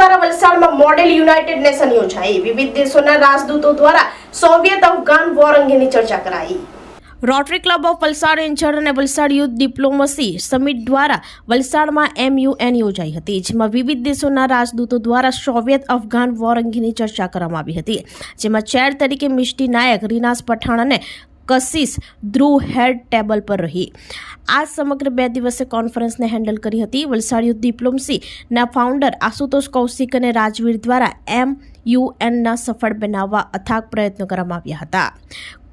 દ્વારા વલસાડમાં model United nation યોજાઈ. વિવિધ દેશોના રાજદૂતો દ્વારા સોવિયત અફઘાન વોર અંગેની ચર્ચા કરાઈ. રોટરી ક્લબ ઓફ વલસાડ ઇન્ચર અને વલસાડ યુથ ડિપ્લોમસી સમિટ દ્વારા વલસાડમાં એમયુએન યોજાઈ હતી, જેમાં વિવિધ દેશોના રાજદૂતો દ્વારા સોવિયત અફઘાન વોર અંગેની ચર્ચા કરવામાં આવી હતી. જેમાં ચેર તરીકે મિષ્ટી નાયક, રીનાસ પઠાણ અને કશિશ ધ્રુવ હેડ ટેબલ પર રહી. આ સમગ્ર બે દિવસે કોન્ફરન્સને હેન્ડલ કરી હતી. વલસાડ યુથ ડિપ્લોમસીના ફાઉન્ડર આશુતોષ કૌશિક અને રાજવીર દ્વારા એમ યુએનના સફળ બનાવવા અથાગ પ્રયત્નો કરવામાં આવ્યા હતા.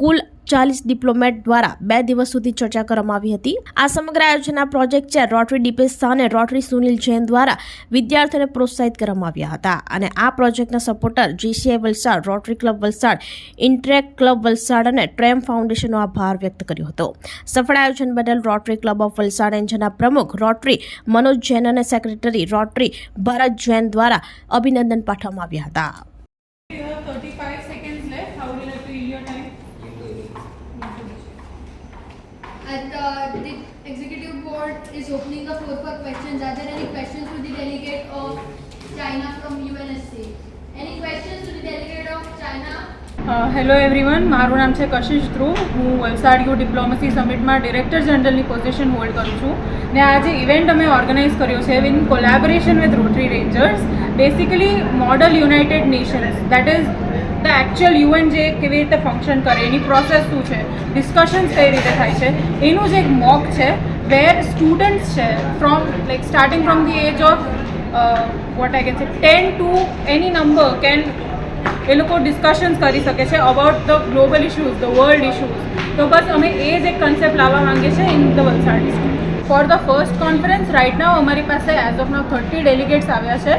કુલ ચાલીસ ડિપ્લોમેટ દ્વારા બે દિવસ સુધી ચર્ચા કરવામાં આવી હતી. આ સમગ્ર આયોજનના project chair Rotary Dipesh Shah અને રોટરી સુનિલ જૈન દ્વારા વિદ્યાર્થીઓને પ્રોત્સાહિત કરવામાં આવ્યા હતા. અને આ પ્રોજેક્ટના supporter JCI Valsad, Rotary club Valsad interact club Valsad અને ટ્રેમ ફાઉન્ડેશનનો આભાર વ્યક્ત કર્યો હતો. સફળ આયોજન બદલ રોટરી ક્લબ ઓફ વલસાડ એન્જના પ્રમુખ રોટરી મનોજ જૈન અને સેક્રેટરી રોટરી ભરત જૈન દ્વારા અભિનંદન પાઠવવામાં આવ્યા હતા You have 35 seconds left. How would you like to use your time? And uh, the executive board is opening the floor for questions. Are there any questions to the delegate of China from UNSC? Any questions to the delegate of China? Hello everyone મારું નામ છે કશિશ ધ્રુવ. હું Valsad you diplomacy સમિટમાં director જનરલની position hold કરું છું. ને આ જે ઇવેન્ટ અમે ઓર્ગેનાઇઝ કર્યો છે in collaboration with Rotary rangers basically model United Nations that is the actual UN જે કેવી રીતે ફંક્શન કરે, એની પ્રોસેસ શું છે ડિસ્કશન્સ કઈ રીતે થાય છે, એનું જ એક મોક છે વેર સ્ટુડન્ટ્સ છે from like starting from the age of what I can say ten to any number can એ લોકો ડિસ્કશન્સ કરી શકે છે about the global issues the world issues તો બસ અમે એ જ એક કન્સેપ્ટ લાવવા માંગીએ છીએ in the Valsad district for the first conference right now અમારી પાસે as of now thirty delegates આવ્યા છે.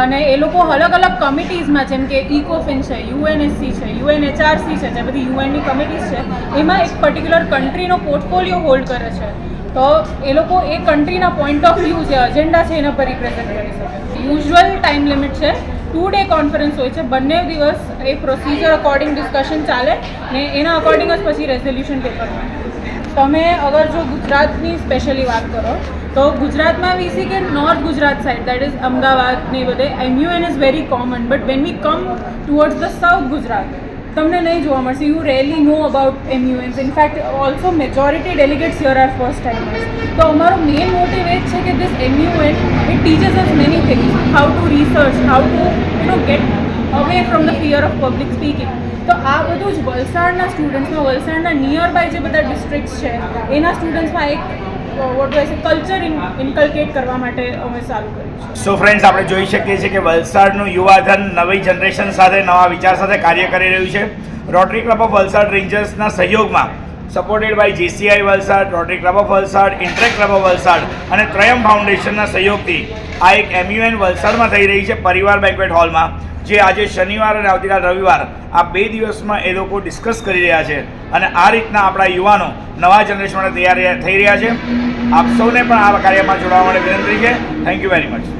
અને એ લોકો અલગ અલગ કમિટીઝમાં જેમ કે ઇકોફિન છે યુએનએસસી છે યુએનએચઆરસી છે, જે બધી યુએનની કમિટીઝ છે, એમાં એક પર્ટિક્યુલર કન્ટ્રીનો પોર્ટફોલિયો હોલ્ડ કરે છે. તો એ લોકો એ કન્ટ્રીના પોઈન્ટ ઓફ વ્યૂ જે અજેન્ડા છે એના પર રિપ્રેઝેન્ટ કરી શકે. યુઝ્યુઅલ ટાઈમ લિમિટ છે. ટુ ડે કોન્ફરન્સ હોય છે. બંને દિવસ એ પ્રોસિજર અકોર્ડિંગ ડિસ્કશન ચાલે ને એના અકોર્ડિંગ જ પછી રેઝોલ્યુશન પેપર તમે અગર જો ગુજરાતની સ્પેશિયલી વાત કરો, તો ગુજરાતમાં વી સી કે north Gujarat side that is Ahmedabad ને બધે MUN is very common but when we come towards the south Gujarat તમને નહીં જોવા મળશે. You really know about MUNs in fact also majority delegates here are first timers તો અમારો main motive એ છે કે this MUN it teaches us many things how to research how to you know get away from the fear of public speaking તો આ બધું જ વલસાડના સ્ટુડન્ટ્સમાં વલસાડના નિયર બાય જે બધા ડિસ્ટ્રિક્ટ્સ છે, એના સ્ટુડન્ટ્સમાં એક વોટ સો ફ્રેન્ડ્સ આપણે જોઈ શકીએ છીએ કે વલસાડનું યુવાધન નવી જનરેશન સાથે, નવા વિચાર સાથે કાર્ય કરી રહ્યું છે. રોટરી ક્લબ ઓફ વલસાડ રેન્જર્સના સહયોગમાં supported by JCI Valsad Rotary club of Valsad interact club of Valsad અને ત્રયમ ફાઉન્ડેશનના સહયોગથી આ એક એમયુએન વલસાડમાં થઈ રહી છે પરિવાર બેન્ક્વેટ હોલમાં જે આજે શનિવાર અને આવતીકાલ રવિવાર આ બે દિવસમાં એ લોકો ડિસ્કસ કરી રહ્યા છે અને આ રીતના આપણા યુવાનો નવા જનરેશન માટે તૈયાર થઈ રહ્યા છે. આપ સૌને પણ આ કાર્યમાં જોડાવા માટે વિનંતી છે. Thank you very much